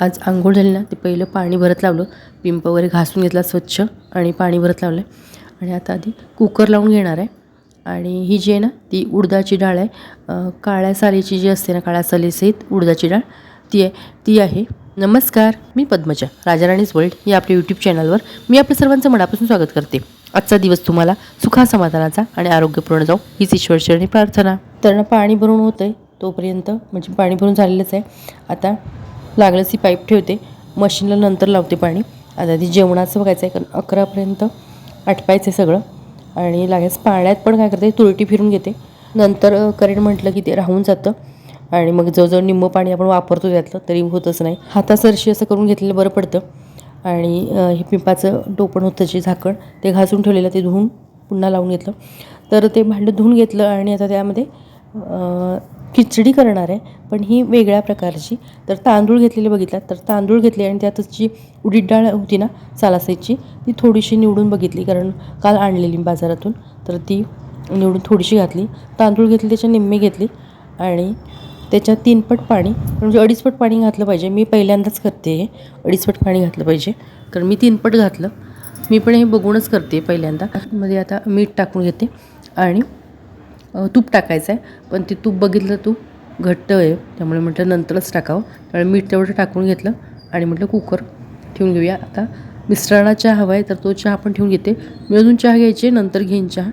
आज आंघोळ झाली ना ते पहिलं पाणी भरत लावलं. पिंप वगैरे घासून घेतला स्वच्छ आणि पाणी भरत लावलं. आहे आणि आता आधी कुकर लावून घेणार आहे. आणि ही जी आहे ना ती उडदाची डाळ आहे. काळ्या सालीची जी असते ना काळ्या सालीसहित उडदाची डाळ ती आहे ती आहे. नमस्कार मी पद्मजा राजाराणीज वर्ल्ड या आपल्या यूट्यूब चॅनलवर मी आपल्या सर्वांचं मनापासून स्वागत करते. आजचा दिवस तुम्हाला सुखा समाधानाचा आणि आरोग्यपूर्ण जाऊ हीच ईश्वरचरणी प्रार्थना. तर ना पाणी भरून होतं आहे तोपर्यंत म्हणजे पाणी भरून झालेलंच आहे. आता लागलंच ती पाईप ठेवते. मशीनला नंतर लावते पाणी. आता ती जेवणाचं बघायचं आहे कारण अकरापर्यंत आटपायचं आहे सगळं. आणि लागेच पाण्यात पण काय करते तुरटी फिरून घेते. नंतर करेन करेंट म्हटलं की ते राहून जातं. आणि मग जवळजवळ निम्मं पाणी आपण वापरतो त्यातलं तरी होतच नाही. हातासरशी असं करून घेतलेलं बरं पडतं. आणि हे पिंपाचं टोपण होतं जे झाकण ते घासून ठेवलेलं ते धुवून पुन्हा लावून घेतलं. तर ते भांडं धुवून घेतलं आणि आता त्यामध्ये खिचडी करणार आहे पण ही वेगळ्या प्रकारची. तर तांदूळ घेतलेले बघितला तर तांदूळ घेतले आणि त्यातच जी उडीद डाळ होती ना सालासाईची ती थोडीशी निवडून बघितली कारण काल आणलेली बाजारातून. तर ती निवडून थोडीशी घातली. तांदूळ घेतली त्याच्या निम्मे घेतली आणि त्याच्यात तीनपट पाणी म्हणजे अडीचपट पाणी घातलं पाहिजे. मी पहिल्यांदाच करते हे अडीचपट पाणी घातलं पाहिजे. कारण मी तीनपट घातलं. मी पण हे बघूनच करते पहिल्यांदा. मध्ये आता मीठ टाकून घेते आणि तूप टाकायचं आहे. पण ते तूप बघितलं तूप घट्ट आहे. त्यामुळे म्हटलं नंतरच टाकावं. त्यामुळे मीठ तेवढं टाकून घेतलं आणि म्हटलं कुकर ठेवून घेऊया. आता मिस्टरांना चहा हवा आहे तर तो चहा पण ठेवून घेते. मी अजून चहा घ्यायचे नंतर घेईन चहा.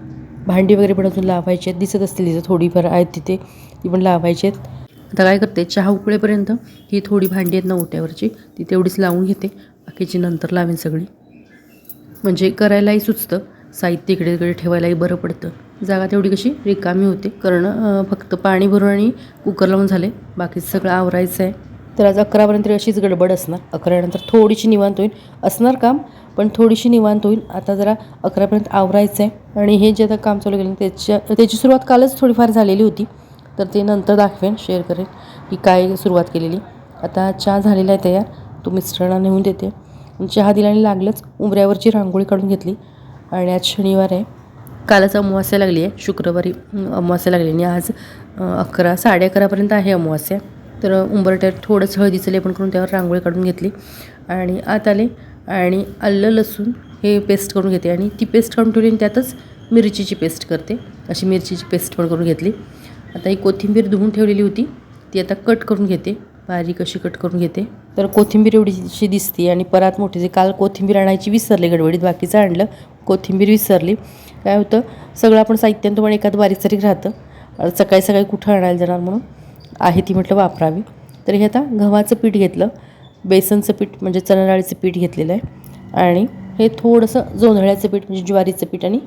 भांडी वगैरे पण अजून लावायची आहेत. दिसत असतील तिथं थोडीफार आहेत तिथे. ती पण लावायची आहेत. आता काय करते चहा उकळेपर्यंत ही थोडी भांडी आहेत ना ओट्यावरची ती तेवढीच लावून घेते. बाकीची नंतर लावेन सगळी. म्हणजे करायलाही सुचतं. साहित्य इकडे तिकडे ठेवायलाही बरं पडतं. जागा तेवढी कशी रिकामी होते. कारण फक्त पाणी भरून आणि कुकर लावून झाले. बाकीचं सगळं आवरायचं आहे तर आज अकरापर्यंत तरी अशीच गडबड असणार. अकरानंतर थोडीशी निवांत होईल. असणार काम पण थोडीशी निवांत होईल. आता जरा अकरापर्यंत आवरायचं आहे आणि हे जे आता काम चालू केलं त्याच्या त्याची सुरुवात कालच थोडीफार झालेली होती. तर ते नंतर दाखवेन शेअर करेन की काय सुरुवात केलेली. आता चहा झालेला आहे तयार. तो मिस्टरांना नेऊन देते. चहा दिल्याने लागलंच. उंबऱ्यावरची रांगोळी काढून घेतली. आणि आज शनिवार आहे. कालच अमावास्या लागली आहे शुक्रवारी अमावास्या लागली आणि आज अकरा साडे अकरापर्यंत आहे अमावास्या. तर उंबरट्यावर थोडंसं हळदीचं लेपन करून त्यावर रांगोळी काढून घेतली. आणि आत आले आणि आलं लसूण हे पेस्ट करून घेते आणि ती पेस्ट काढून ठेवली आणि त्यातच मिरचीची पेस्ट करते. अशी मिरचीची पेस्ट पण करून घेतली. आता ही कोथिंबीर धुवून ठेवलेली होती. ती आता कट करून घेते. बारीक अशी कट करून घेते. तर कोथिंबीर एवढीशी दिसते आणि परत मोठी जे काल कोथिंबीर आणायची विसरली गडबडीत बाकीचं आणलं. कोथिंबीर विसरली. काय होतं सगळं आपण साहित्यानं पण एखाद बारीक सारीक राहतं. सकाळी सकाळी कुठं आणायला जाणार म्हणून? आहे ती म्हटलं वापरावी. तर हे आता गव्हाचं पीठ घेतलं. बेसनचं पीठ म्हणजे चणा डाळीचं पीठ घेतलेलं आहे. आणि हे थोडंसं जोंधळ्याचं पीठ म्हणजे ज्वारीचं पीठ आणि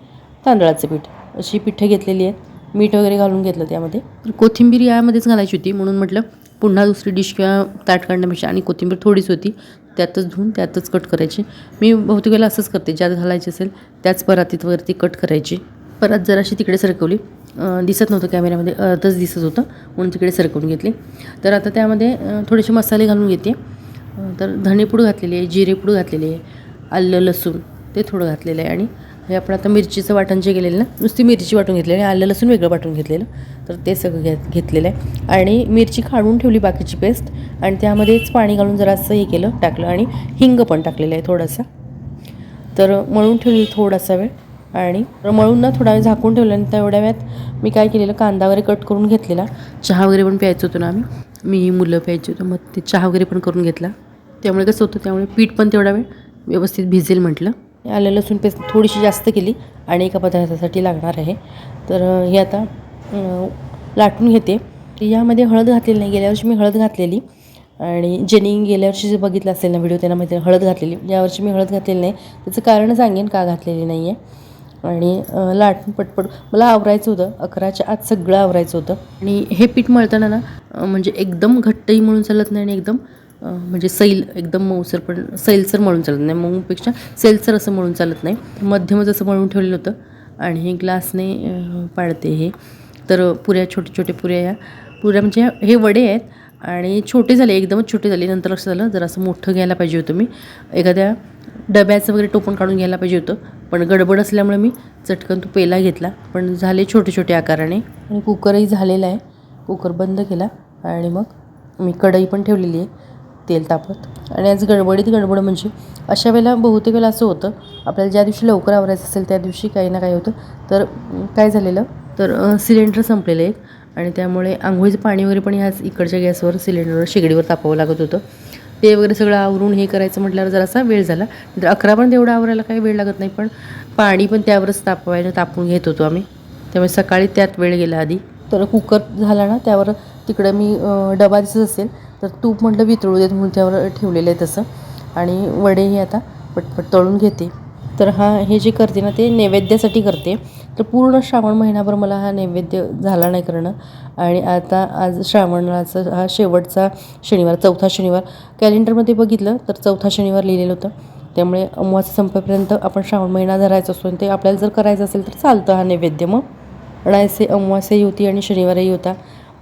तांदळाचं पीठ अशी पिठं घेतलेली आहेत. मीठ वगैरे घालून घेतलं त्यामध्ये. तर कोथिंबीर यामध्येच घालायची होती म्हणून म्हटलं पुन्हा दुसरी डिश किंवा ताट काढण्यापेक्षा आणि कोथिंबीर थोडीच होती त्यातच धुवून त्यातच कट करायची. मी बहुतेक वेळेला असंच करते ज्यात घालायची असेल त्याच परातीत वरती कट करायची. परत जराशी तिकडे सरकवली. दिसत नव्हतं कॅमेऱ्यामध्ये अर्धच दिसत होतं म्हणून तिकडे सरकवून घेतली. तर आता त्यामध्ये थोडेसे मसाले घालून घेते. तर धणेपूड घातलेली आहे जिरेपूड घातलेली आहे आलं लसूण ते थोडं घातलेलं आहे. आणि हे आपण आता मिरचीचं वाटण जे केलेलं ना नुसती मिरची वाटून घेतलेली आणि आलं लसूण वेगळं वाटून घेतलेलं. तर ते सगळं घेत घेतलेलं आहे. आणि मिरची काढून ठेवली बाकीची पेस्ट आणि त्यामध्येच पाणी घालून जरासं हे केलं टाकलं. आणि हिंग पण टाकलेलं आहे थोडासा. तर मळून ठेवली थोडासा वेळ. आणि मळून ना थोडा वेळ झाकून ठेवलं. आणि तेवढ्या वेळात मी काय केलेलं कांदा वगैरे कट करून घेतलेला. चहा वगैरे पण प्यायचं होतो ना आम्ही. मी मुलं प्यायची होतं. मग ते चहा वगैरे पण करून घेतला. त्यामुळे कसं होतं त्यामुळे पीठ पण तेवढा वेळ व्यवस्थित भिजेल म्हटलं. आलं लसूण पेस्ट थोडीशी जास्त केली. आणि एका पदार्थासाठी लागणार आहे. तर हे आता लाटून घेते. यामध्ये हळद घातलेली नाही गेल्या वर्षी मी हळद घातलेली. आणि ज्यांनी गेल्या वर्षी जे बघितलं असेल ना व्हिडिओ त्यांना माहिती हळद घातलेली. यावर्षी मी हळद घातलेली नाही. त्याचं कारण सांगेन का घातलेली नाही आहे आणि लाटून पटपट मला आवरायचं होतं. अकराच्या आत सगळं आवरायचं होतं. आणि हे पीठ मळताना ना म्हणजे एकदम घट्टही म्हणून चालत नाही आणि एकदम म्हणजे सैल एकदम मऊसर पण सैलसर मळून चालत नाही. मऊपेक्षा सैलसर असं मळून चालत नाही. मध्यमच असं मळून ठेवलेलं होतं. आणि हे ग्लासने पाळते पाडते हे. तर पुऱ्या छोटे छोटे पुऱ्या या. पुऱ्या म्हणजे हे वडे आहेत आणि छोटे झाले एकदमच छोटे झाले. नंतर लक्ष झालं जरा असं मोठं घ्यायला पाहिजे होतं मी. एखाद्या डब्याचं वगैरे टोपण काढून घ्यायला पाहिजे होतं. पण गडबड असल्यामुळे मी चटकन तो पेला घेतला. पण झाले छोटे छोटे आकाराने. आणि कुकरही झालेला आहे. कुकर बंद केला आणि मग मी कढई पण ठेवलेली आहे तेल तापत. आणि आज गडबडीत गडबड म्हणजे अशा वेळेला बहुतेक वेळेला असं होतं आपल्याला ज्या दिवशी लवकर आवरायचं असेल त्या दिवशी काही ना काही होतं. तर काय झालेलं तर सिलेंडर संपलेलं एक आणि त्यामुळे आंघोळीचं पाणी वगैरे पण ह्याच इकडच्या गॅसवर सिलेंडरवर शेगडीवर तापावं लागत होतं. ते वगैरे सगळं आवरून हे करायचं म्हटल्यावर जरासा वेळ झाला. तर अकरा पण तेवढं आवरायला काही वेळ लागत नाही पण पाणी पण त्यावरच तापवायला तापून घेत होतो आम्ही. त्यामुळे सकाळी त्यात वेळ गेला आधी. तर कुकर झाला ना त्यावर तिकडं मी डबा दिसत असेल तर तूप म्हटलं वितळू देत म्हणून त्यावर ठेवलेलं आहे तसं. आणि वडे हे आता पटपट तळून घेते. तर हा हे जे करते ना ते नैवेद्यासाठी करते. तर पूर्ण श्रावण महिनाभर मला हा नैवेद्य झाला नाही करणं. आणि आता आज श्रावणाचा हा शेवटचा शनिवार चौथा शनिवार. कॅलेंडरमध्ये बघितलं तर चौथा शनिवार लिहिलेलं होतं. त्यामुळे अमवास संपेपर्यंत आपण श्रावण महिना धरायचा असतो आणि ते आपल्याला जर करायचं असेल तर चालतं हा नैवेद्य मग. आणि अमवासही होती आणि शनिवारही होता.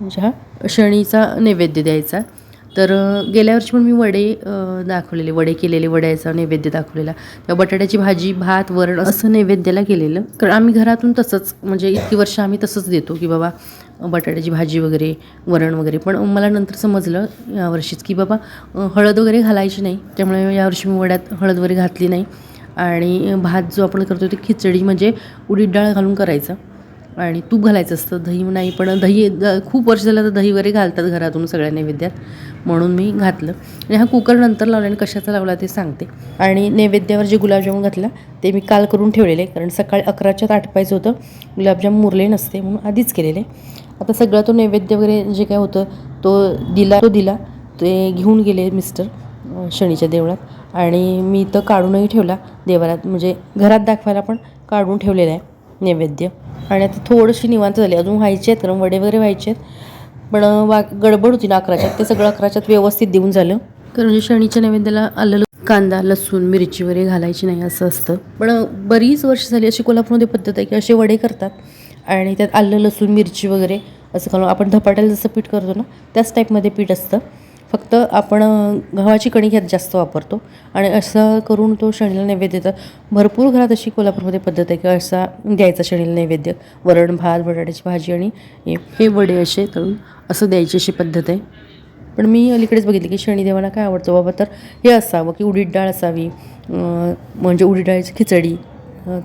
म्हणजे हा शनीचा नैवेद्य द्यायचा. तर गेल्या वर्षी पण मी वडे दाखवलेले वडे केलेले वड्याचा नैवेद्य दाखवलेला. किंवा बटाट्याची भाजी भात वरण असं नैवेद्याला केलेलं. कारण आम्ही घरातून तसंच म्हणजे इतकी वर्ष आम्ही तसंच देतो की बाबा बटाट्याची भाजी वगैरे वरण वगैरे. पण मला नंतर समजलं यावर्षीच की बाबा हळद वगैरे घालायची नाही. त्यामुळे यावर्षी मी वड्यात हळद वगैरे घातली नाही. आणि भात जो आपण करतो ते खिचडी म्हणजे उडीद डाळ घालून करायचं. आणि तूप घालायचं असतं दही नाही पण दही द खूप वर्ष झालं तर दही वगैरे घालतात घरातून सगळ्या नैवेद्यात. म्हणून मी घातलं. आणि हा कुकर नंतर लावला आणि कशाचा लावला ते सांगते. आणि नैवेद्यावर जे गुलाबजामून घातला ते मी काल करून ठेवलेले कारण सकाळी अकराच्यात आटपायचं होतं. गुलाबजाम मुरले नसते म्हणून आधीच केलेले. आता सगळा तो नैवेद्य वगैरे जे काय होतं तो दिला तो दिला. ते घेऊन गेले मिस्टर शनीच्या देवळात. आणि मी तर काढूनही ठेवला देवाला म्हणजे घरात दाखवायला पण काढून ठेवलेला आहे. नैवेद्य. आणि आता थोडीशी निवांत झाली. अजून व्हायचे आहेत कारण वडे वगैरे व्हायचे आहेत. पण वा गडबड होती ना अकराच्यात. ते सगळं अकराच्यात व्यवस्थित देऊन झालं. कारण म्हणजे शनीच्या नैवेद्याला आलं कांदा लसूण मिरची वगैरे घालायची नाही असं असतं. पण बरीच वर्ष झाली अशी कोल्हापूरमध्ये पद्धत आहे की असे वडे करतात. आणि त्यात आलं लसूण मिरची वगैरे असं घालून आपण धपाट्याला जसं पीठ करतो ना त्याच टाईपमध्ये पीठ असतं. फक्त आपण गव्हाची कणी ह्यात जास्त वापरतो. आणि असं करून तो शनीला नैवेद्य देतात. भरपूर घरात अशी कोल्हापूरमध्ये पद्धत आहे की असा द्यायचा शनीला नैवेद्य. वरण भात बटाट्याची भाजी आणि हे वडे असे तळून असं द्यायची अशी पद्धत आहे. पण मी अलीकडेच बघितली की शनिदेवाला काय आवडतं बाबा? तर हे असावं की उडीद डाळ असावी म्हणजे उडीद डाळीची खिचडी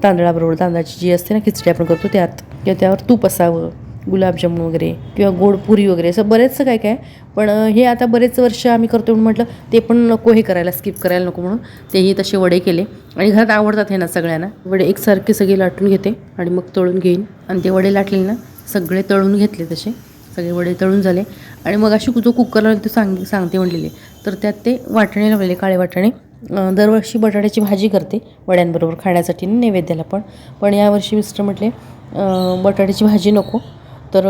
तांदळाबरोबर तांदळाची जी असते ना खिचडी आपण करतो त्यात. किंवा त्यावर तूप असावं. गुलाबजामुन वगैरे किंवा गोड पुरी वगैरे असं बरेचसं काय काय. पण हे आता बरेच वर्ष आम्ही करतो म्हणून म्हटलं ते पण नको हे करायला स्किप करायला नको म्हणून. तेही तसे वडे केले. आणि घरात आवडतात हे ना सगळ्यांना. वडे एकसारखे सगळे लाटून घेते आणि मग तळून घेईन. आणि ते वडे लाटले ना सगळे तळून घेतले तसे. सगळे वडे तळून झाले. आणि मग अशी जो कुकरला ते सांग सांगते म्हणलेले. तर त्यात ते वाटणे लावलेले काळे वाटणे. दरवर्षी बटाट्याची भाजी करते वड्यांबरोबर खाण्यासाठी नैवेद्याला पण. पण यावर्षी मिस्टर म्हटले बटाट्याची भाजी नको. तर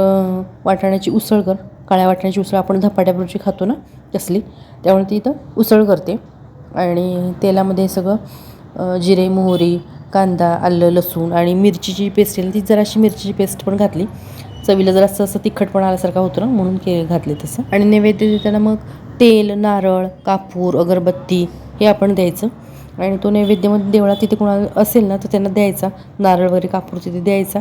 वाटाण्याची उसळ कर. काळ्या वाटाण्याची उसळ आपण धपाट्याबरोबरची खातो ना तसली त्यामुळे ती इथं उसळ करते. आणि तेलामध्ये सगळं जिरे मोहरी कांदा आलं लसूण आणि मिरचीची पेस्ट येईल ती जराशी मिरचीची पेस्ट पण घातली. चवीला जरा असं असं तिखटपणा आल्यासारखा होतं ना म्हणून के घातले तसं. आणि नैवेद्य देताना मग तेल नारळ कापूर अगरबत्ती हे आपण द्यायचं. आणि तो नैवेद्यमध्ये देवळात तिथे कोणाला असेल ना तर त्यांना द्यायचा. नारळ वगैरे कापूर तिथे द्यायचा.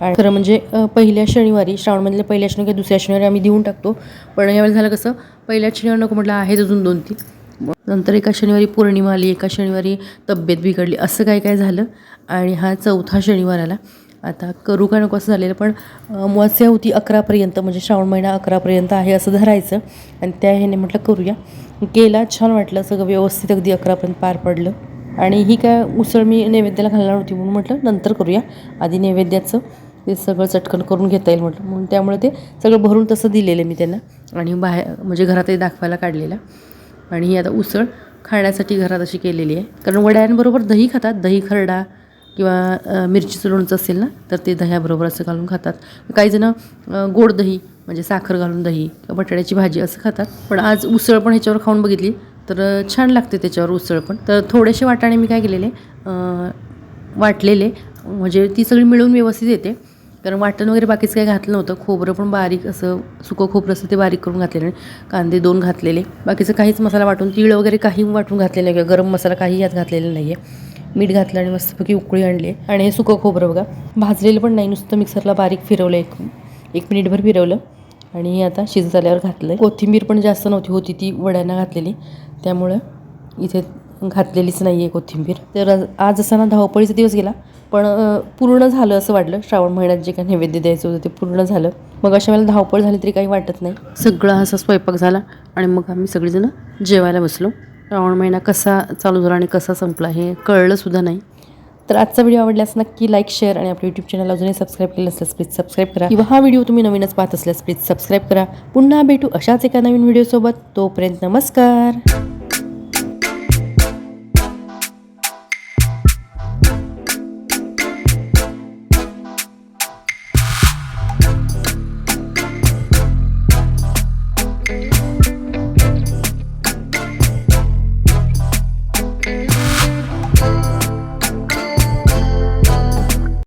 आणि खरं म्हणजे पहिल्या शनिवारी श्रावणमधल्या पहिल्या शनिवारी किंवा दुसऱ्या शनिवारी आम्ही देऊन टाकतो. पण यावेळी झालं कसं पहिल्या शनिवारी नको म्हटलं आहेच अजून दोन तीन. नंतर एका शनिवारी पौर्णिमा आली एका शनिवारी तब्येत बिघडली असं काय काय झालं. आणि हा चौथा शनिवार आला. आता करू का नको असं झालेलं पण अमावास्या होती अकरापर्यंत म्हणजे श्रावण महिना अकरापर्यंत आहे असं धरायचं. आणि त्या ह्याने म्हटलं करूया. केला छान वाटलं सगळं व्यवस्थित अगदी अकरापर्यंत पार पडलं. आणि ही काय उसळ मी नैवेद्याला घालणार होती म्हणून म्हटलं नंतर करूया. आधी नैवेद्याचं. ते सगळं चटकन करून घेता येईल म्हटलं. म्हणून त्यामुळे ते सगळं भरून तसं दिलेलं मी त्यांना. आणि बाहेर म्हणजे घरातही दाखवायला काढलेलं. आणि ही आता उसळ खाण्यासाठी घरात अशी केलेली आहे. कारण वड्यांबरोबर दही खातात. दही खरडा किंवा मिरचीचं लोणचं असेल ना तर ते दह्याबरोबर असं घालून खातात. काहीजणं गोड दही म्हणजे साखर घालून दही किंवा बटाट्याची भाजी असं खातात. पण आज उसळ पण ह्याच्यावर खाऊन बघितली तर छान लागते त्याच्यावर उसळ पण. तर थोडेसे वाटाणे मी काय केलेले वाटलेले म्हणजे ती सगळी मिळून व्यवस्थित येते. कारण वाटण वगैरे बाकीचं काही घातलं नव्हतं. खोबरं पण बारीक असं सुकं खोबरं असं ते बारीक करून घातलेलं कांदे दोन घातलेले. बाकीचं काहीच मसाला वाटून तीळ वगैरे काही वाटून घातलेलं नाही किंवा गरम मसाला काही यात घातलेला नाही आहे मीठ घातलं आणि मस्तपैकी उकळी आणली आहे. आणि हे सुकं खोबरं बघा. भाजलेलं पण नाही. नुसतं मिक्सरला बारीक फिरवलं एक एक मिनिटभर फिरवलं. आणि हे आता शिजत आल्यावर घातलं आहे कोथिंबीर पण जास्त नव्हती. होती ती वड्यांना घातलेली. त्यामुळं इथे घातलेलीच नाही आहे कोथिंबीर. तर आज- असा ना धावपळीचा दिवस गेला पण पूर्ण झालं असं वाटलं. श्रावण महिन्यात जे काही नैवेद्य द्यायचं होतं ते पूर्ण झालं. मग अशा वेळेला धावपळ झाली तरी काही वाटत नाही. सगळा असा स्वयंपाक झाला आणि मग आम्ही सगळेजण जेवायला बसलो. श्रावण महिना कसा चालू झाला आणि कसा संपला हे कळलं सुद्धा नाही. तर आजचा व्हिडिओ आवडल्यास नक्की लाईक शेअर आणि आपल्या यूट्यूब चॅनल अजूनही सबस्क्राईब केलं असल्यास प्लीज सबस्क्राईब करा. किंवा हा व्हिडिओ तुम्ही नवीनच पाहत असल्यास प्लीज सबस्क्राईब करा. पुन्हा भेटू अशाच एका नवीन व्हिडिओसोबत तोपर्यंत नमस्कार.